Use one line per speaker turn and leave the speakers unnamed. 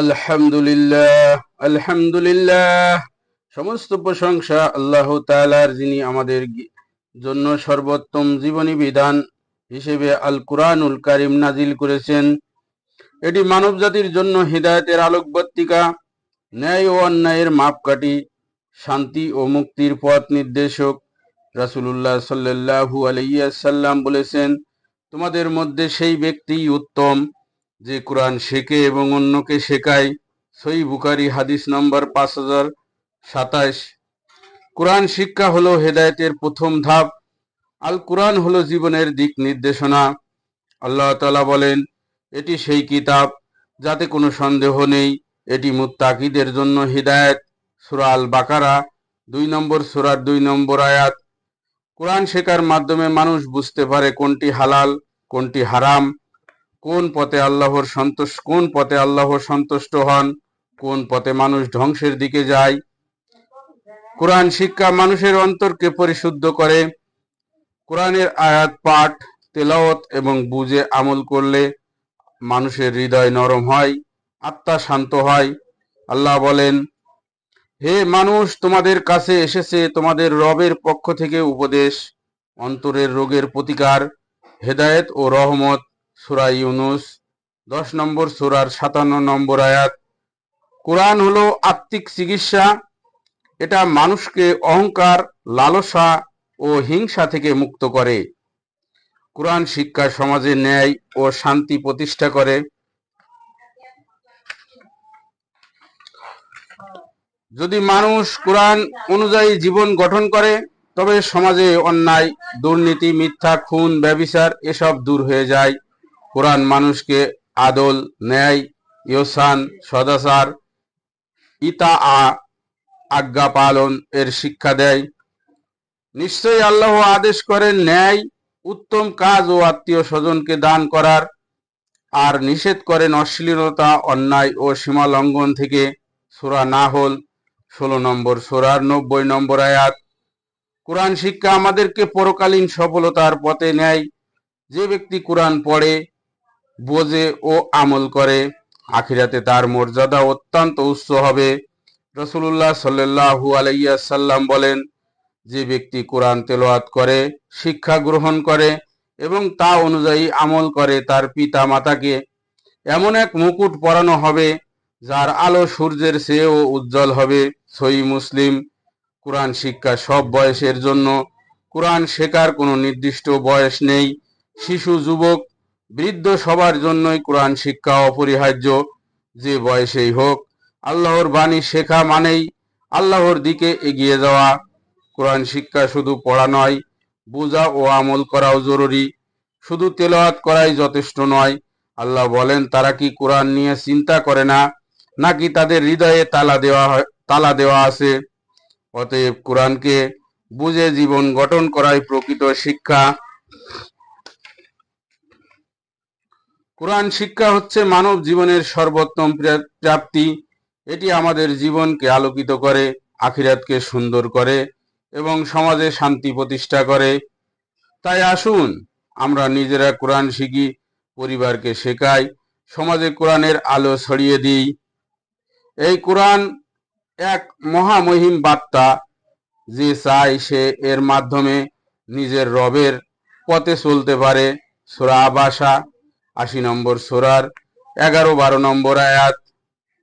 আলহামদুলিল্লাহ আলহামদুলিল্লাহ। সমস্ত প্রশংসা আল্লাহ তাআলার, যিনি আমাদের জন্য সর্বোত্তম জীবনী বিধান হিসেবে আল কুরআনুল কারিম নাজিল করেছেন। এটি মানব জাতির জন্য হৃদায়তের আলোকবর্তিকা, ন্যায় ও অন্যায়ের মাপকাঠি, শান্তি ও মুক্তির পথ নির্দেশক। রাসূলুল্লাহ সাল্লাল্লাহু আলাইহি সাল্লাম বলেছেন, তোমাদের মধ্যে সেই ব্যক্তিই উত্তম যে কোরআন শেখে এবং অন্যকে শেখায়, সই বুকারি হাদিস নম্বর পাঁচ হাজার সাতাশ। কোরআন শিক্ষা হলো হেদায়েতের প্রথম ধাপ। আল কোরআন হলো জীবনের দিক নির্দেশনা। আল্লাহ তাআলা বলেন, এটি সেই কিতাব যাতে কোনো সন্দেহ নেই। এটি মুত্তাকিদের জন্য হিদায়াত। সূরা আল বাকারা, দুই নম্বর সুরার দুই নম্বর আয়াত। কোরআন শেখার মাধ্যমে মানুষ বুঝতে পারে কোনটি হালাল, কোনটি হারাম। কোন পথে আল্লাহর সন্তোষ কোন পথে আল্লাহ সন্তুষ্ট হন, কোন পথে মানুষ ধ্বংসের দিকে যায়? কোরআন শিক্ষা মানুষের অন্তরকে পরিশুদ্ধ করে। কোরআনের আয়াত, পাঠ তেলাওত এবং বুঝে আমল করলে মানুষের হৃদয় নরম হয়, আত্মা শান্ত হয়। আল্লাহ বলেন, হে মানুষ, তোমাদের কাছে এসেছে তোমাদের রবের পক্ষ থেকে উপদেশ, অন্তরের রোগের প্রতিকার, হেদায়েত ও রহমত। সূরা ইউনুস, দশ নম্বর সূরার সাতান্ন নম্বর আয়াত। কোরআন হলো আত্মিক চিকিৎসা। এটা মানুষকে অহংকার, লালসা ও হিংসা থেকে মুক্ত করে। কোরআন শিক্ষা সমাজে ন্যায় ও শান্তি প্রতিষ্ঠা করে। যদি মানুষ কোরআন অনুযায়ী জীবন গঠন করে, তবে সমাজে অন্যায়, দুর্নীতি, মিথ্যা, খুন ব্যভিচার এসব দূর হয়ে যায়। কোরআন মানুষকে আদল, ন্যায়, ইহসান, সদাচার, ইতা আ, আজ্ঞা পালন এর শিক্ষা দেয়। নিশ্চয়ই আল্লাহ আদেশ করেন ন্যায়, উত্তম কাজ ও আত্মীয় স্বজনকে দান করার, আর নিষেধ করেন অশ্লীলতা, অন্যায় ও সীমা লঙ্ঘন থেকে। সোরা না হল ষোলো নম্বর সোরার নব্বই নম্বর আয়াত। কোরআন শিক্ষা আমাদেরকে পরকালীন সফলতার পথে নেয়। যে ব্যক্তি কোরআন পড়ে বোঝে ও আমল করে। আখিরাতে তার মর্যাদা অত্যন্ত উচ্চ হবে। রসুল্লাহ সাল্লাহু আলাইয়া সাল্লাম বলেন, যে ব্যক্তি কোরআন তেলাওয়াত করে, শিক্ষা গ্রহণ করে এবং তা অনুযায়ী আমল করে তার পিতা মাতাকে এমন এক মুকুট পরানো হবে যার আলো সূর্যের চেয়েও উজ্জ্বল হবে। সই মুসলিম, কোরআন শিক্ষা সব বয়সের জন্য। কোরআন শেখার কোনো নির্দিষ্ট বয়স নেই। শিশু, যুবক বৃদ্ধ সবার জন্যই কোরআন শিক্ষা অপরিহার্য, যে বয়সেই হোক। আল্লাহর বাণী শেখা মানেই আল্লাহর দিকে এগিয়ে যাওয়া। কোরআন শিক্ষা শুধু পড়া নয়, বোঝা ও আমল করাও জরুরি। শুধু তেলাওয়াত করাই যথেষ্ট নয়। আল্লাহ বলেন, তারা কি কোরআন নিয়ে চিন্তা করে না, নাকি তাদের হৃদয়ে তালা দেওয়া হয়, তালা দেওয়া আছে? অতএব কোরআনকে বুঝে জীবন গঠন করাই প্রকৃত শিক্ষা। কোরআন শিক্ষা হচ্ছে মানব জীবনের সর্বোত্তম প্রা- প্রাপ্তি। এটি আমাদের জীবনকে আলোকিত করে, আখিরাতকে সুন্দর করে এবং সমাজে শান্তি প্রতিষ্ঠা করে। তাই আসুন, আমরা নিজেরা কোরআন শিখি, পরিবারকে শেখাই, সমাজে কোরআনের আলো ছড়িয়ে দিই। এই কোরআন এক মহামহিম বার্তা, যে চায় সে এর মাধ্যমে নিজের রবের পথে চলতে পারে। সোরা আবাসা আশি নম্বর সোরার এগারো বারো নম্বর আয়াত।